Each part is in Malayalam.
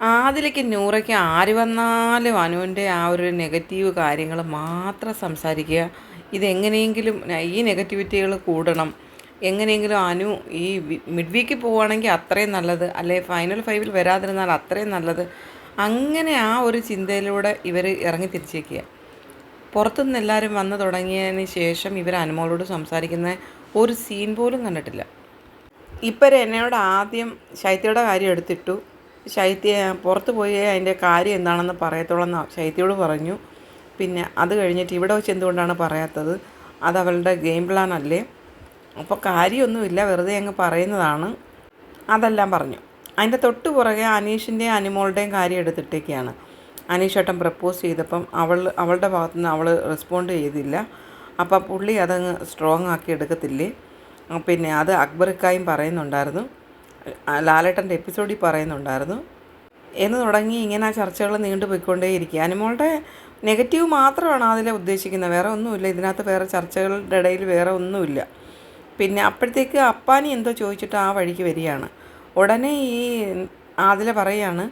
ആദിലേക്ക് നൂറയ്ക്ക് ആര് വന്നാലും അനുവിന്റെ ആ ഒരു നെഗറ്റീവ് കാര്യങ്ങൾ മാത്രം സംസാരിക്കുക. ഇതെങ്ങനെയെങ്കിലും ഈ നെഗറ്റിവിറ്റികൾ കൂടണം. എങ്ങനെയെങ്കിലും അനു ഈ മിഡ് വീക്കിൽ പോവുകയാണെങ്കിൽ അത്രയും നല്ലത്. അല്ലെ ഫൈനൽ ഫൈവിൽ വരാതിരുന്നാൽ അത്രയും നല്ലത്. അങ്ങനെ ആ ഒരു ചിന്തയിലൂടെ ഇവർ ഇറങ്ങി തിരിച്ചേക്കുക. പുറത്തുനിന്ന് എല്ലാവരും വന്നു തുടങ്ങിയതിന് ശേഷം ഇവർ അനുമോളോട് സംസാരിക്കുന്ന ഒരു സീൻ പോലും കണ്ടിട്ടില്ല. ഇപ്പം എന്നോട് ആദ്യം ശൈത്യയുടെ കാര്യം എടുത്തിട്ടു. ശൈത്യ പുറത്ത് പോയി അതിന്റെ കാര്യം എന്താണെന്ന് പറയത്തുള്ളൂ എന്ന് ശൈത്യയോട് പറഞ്ഞു. പിന്നെ അത് കഴിഞ്ഞിട്ട് ഇവിടെ വെച്ച് എന്തുകൊണ്ടാണ് പറയാത്തത്? അത് അവളുടെ ഗെയിം പ്ലാൻ അല്ലേ? അപ്പോൾ കാര്യമൊന്നുമില്ല വെറുതെ അങ്ങ് പറയുന്നതാണ്. അതെല്ലാം പറഞ്ഞു. അതിന്റെ തൊട്ട് പുറകെ അനീഷിന്റെയും അനിമോളുടെയും കാര്യം എടുത്തിട്ടേക്കാണ്. അനീഷ് ഏട്ടൻ പ്രപ്പോസ് ചെയ്തപ്പം അവൾ അവളുടെ ഭാഗത്തു നിന്ന് അവൾ റെസ്പോണ്ട് ചെയ്തില്ല. അപ്പോൾ പുള്ളി അതങ്ങ് സ്ട്രോങ് ആക്കി എടുക്കത്തില്ലേ? പിന്നെ അത് അക്ബർക്കായും പറയുന്നുണ്ടായിരുന്നു. ലാലേട്ടന്റെ എപ്പിസോഡിൽ പറയുന്നുണ്ടായിരുന്നു. എന്ന് തുടങ്ങി ഇങ്ങനെ ആ ചർച്ചകൾ നീണ്ടുപോയിക്കൊണ്ടേയിരിക്കുക അനിമോളുടെ നെഗറ്റീവ് മാത്രമാണ് അതിൽ ഉദ്ദേശിക്കുന്നത്. വേറെ ഒന്നുമില്ല. ഇതിനകത്ത് വേറെ ചർച്ചകളുടെ ഇടയിൽ വേറെ ഒന്നുമില്ല. പിന്നെ അപ്പോഴത്തേക്ക് അപ്പാനി എന്തോ ചോദിച്ചിട്ട് ആ വഴിക്ക് വരികയാണ്. ഉടനെ ഈ ആദില പറയാണ്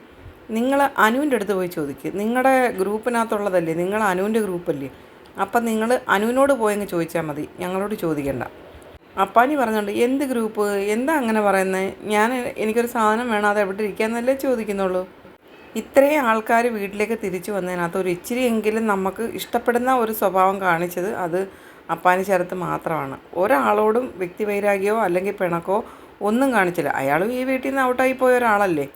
നിങ്ങൾ അനുവിന്റെ അടുത്ത് പോയി ചോദിക്കുക നിങ്ങളുടെ ഗ്രൂപ്പിനകത്തുള്ളതല്ലേ? നിങ്ങൾ അനുവിന്റെ ഗ്രൂപ്പല്ലേ? അപ്പം നിങ്ങൾ അനുവിനോട് പോയെങ്കിൽ ചോദിച്ചാൽ മതി. ഞങ്ങളോട് ചോദിക്കണ്ട. അപ്പാനി പറഞ്ഞുകൊണ്ട് എന്ത് ഗ്രൂപ്പ്? എന്താ അങ്ങനെ പറയുന്നത് ഞാൻ എനിക്കൊരു സാധനം വേണം അത് എവിടെ ഇരിക്കാന്നല്ലേ ചോദിക്കുന്നുള്ളൂ. ഇത്രയും ആൾക്കാർ വീട്ടിലേക്ക് തിരിച്ചു വന്നതിനകത്ത് ഒരു ഇച്ചിരിയെങ്കിലും നമുക്ക് ഇഷ്ടപ്പെടുന്ന ഒരു സ്വഭാവം കാണിച്ചത് അത് അപ്പാനി ശരത്ത് മാത്രമാണ്. ഒരാളോടും വ്യക്തിവൈരാഗ്യമോ അല്ലെങ്കിൽ പിണക്കോ ഒന്നും കാണിച്ചില്ല. അയാളും ഈ വീട്ടിൽ നിന്ന് ഔട്ടായി പോയ ഒരാളല്ലേ?